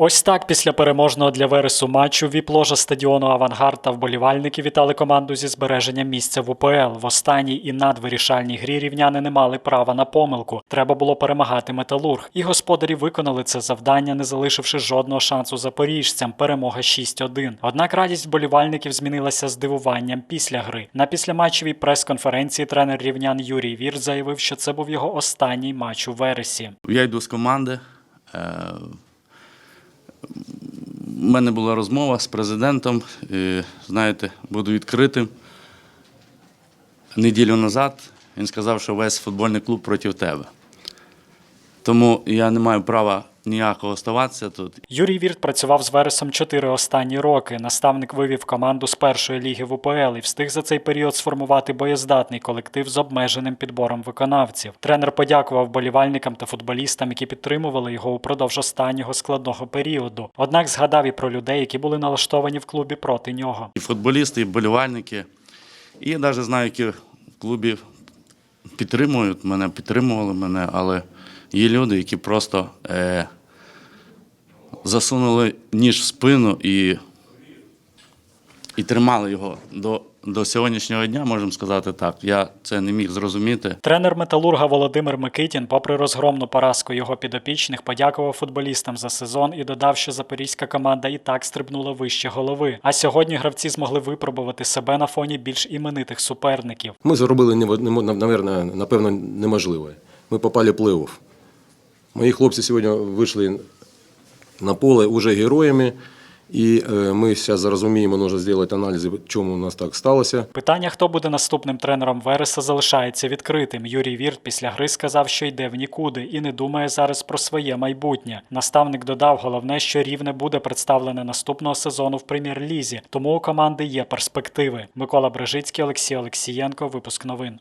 Ось так після переможного для Вересу матчу віп-ложа стадіону Авангард та вболівальники вітали команду зі збереженням місця в УПЛ. В останній і надвирішальній грі рівняни не мали права на помилку. Треба було перемагати металург. І господарі виконали це завдання, не залишивши жодного шансу запоріжцям. Перемога 6-1. Однак радість вболівальників змінилася здивуванням після гри. На післяматчевій прес-конференції тренер рівнян Юрій Вір заявив, що це був його останній матч у вересі. Я йду з команди. У мене була розмова з президентом. Знаєте, буду відкритим. Неділю назад він сказав, що весь футбольний клуб проти тебе. Тому я не маю права ніякого оставатися тут. Юрій Вірт працював з Вересом чотири останні роки. Наставник вивів команду з першої ліги в УПЛ і встиг за цей період сформувати боєздатний колектив з обмеженим підбором виконавців. Тренер подякував болівальникам та футболістам, які підтримували його упродовж останнього складного періоду. Однак згадав і про людей, які були налаштовані в клубі проти нього. І футболісти, і вболівальники. І я навіть знаю, які в клубі підтримують мене, підтримували мене, але є люди, які просто е, засунули ніж в спину і, і тримали його до, до сьогоднішнього дня, можемо сказати так. Я це не міг зрозуміти. Тренер металурга Володимир Микитін, попри розгромну поразку його підопічних, подякував футболістам за сезон і додав, що запорізька команда і так стрибнула вище голови. А сьогодні гравці змогли випробувати себе на фоні більш іменитих суперників. Ми зробили, наверно, напевно, неможливе. Ми попали в плей-офф. Мої хлопці сьогодні вийшли на поле уже героями, і е, ми зараз зрозуміємо, нужно зробити аналізи, чому у нас так сталося. Питання, хто буде наступним тренером Вереса, залишається відкритим. Юрій Вірт після гри сказав, що йде в нікуди і не думає зараз про своє майбутнє. Наставник додав, головне, що рівне буде представлене наступного сезону в прем'єр-лізі, тому у команди є перспективи. Микола Брежицький, Олексій Олексієнко. Випуск новин.